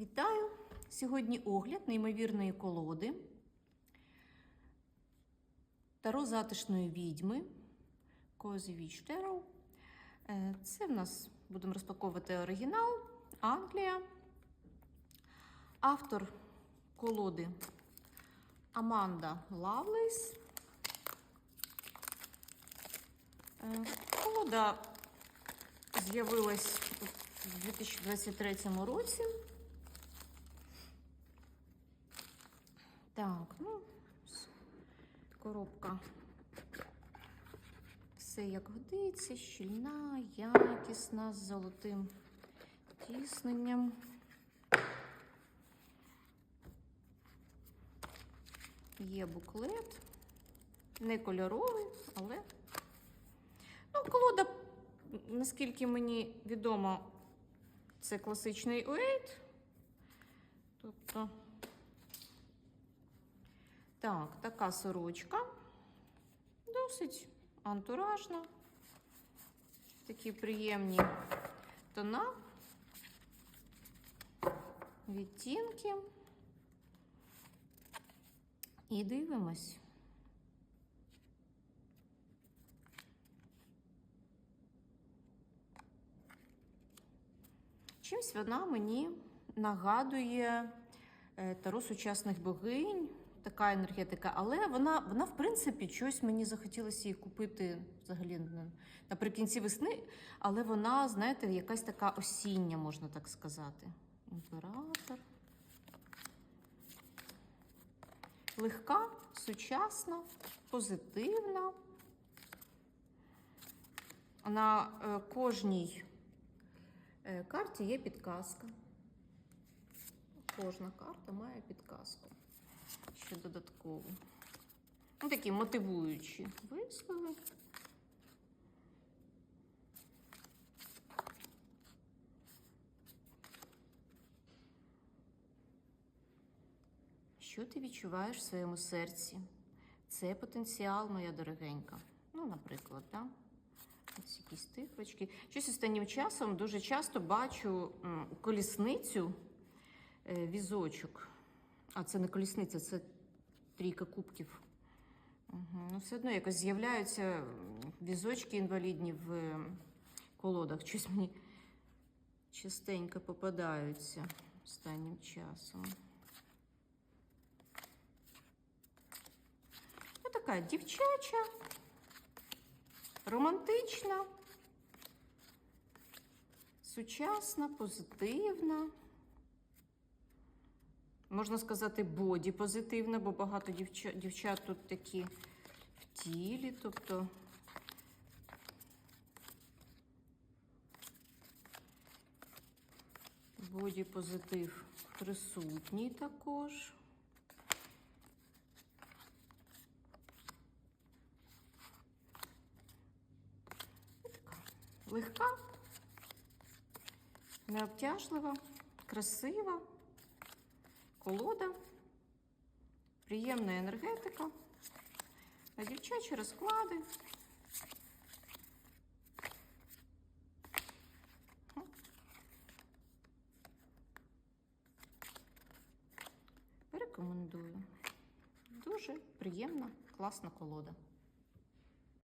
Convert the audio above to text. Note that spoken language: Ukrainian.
Вітаю! Сьогодні огляд неймовірної колоди Таро затишної відьми Tarot. Е, Це в нас будемо розпаковувати оригінал Англія. Автор колоди Аманда Лавлейс. Е, Колода з'явилась у 2023 році. Так, ну, коробка. Все як годиться, щільна, якісна, з золотим тісненням. Є буклет. Не кольоровий, але. Ну, колода, наскільки мені відомо, це класичний уейт. Тобто. Так, така сорочка. Досить антуражна. Такі приємні тона, відтінки. І дивимось. Чимсь вона мені нагадує е, таро сучасних богинь, така енергетика, але вона, вона в принципі, щось мені захотілося її купити взагалі наприкінці весни, але вона, знаєте, якась така осіння, можна так сказати. Імператор. Легка, сучасна, позитивна. На е, кожній е, карті є підказка. Кожна карта має підказку. Ну, такі мотивуючі вислови. Що ти відчуваєш в своєму серці? Це потенціал, моя дорогенька. Ну, наприклад, так? Ось якісь тиквочки. Щось останнім часом дуже часто бачу колісницю, е, візочок. А це не колісниця, це трійка кубків. Ну, все одно якось з'являються візочки інвалідні в колодах. Щось мені частенько попадаються останнім часом. Ну, така дівчача, романтична, сучасна, позитивна. Можна сказати, боді позитивна, бо багато дівчат, дівчат тут такі в тілі, тобто. Боді позитив присутній також. Легка, необтяжлива, красива, колода, приємна енергетика, дівчачі розклади. Рекомендую. Дуже приємна, класна колода.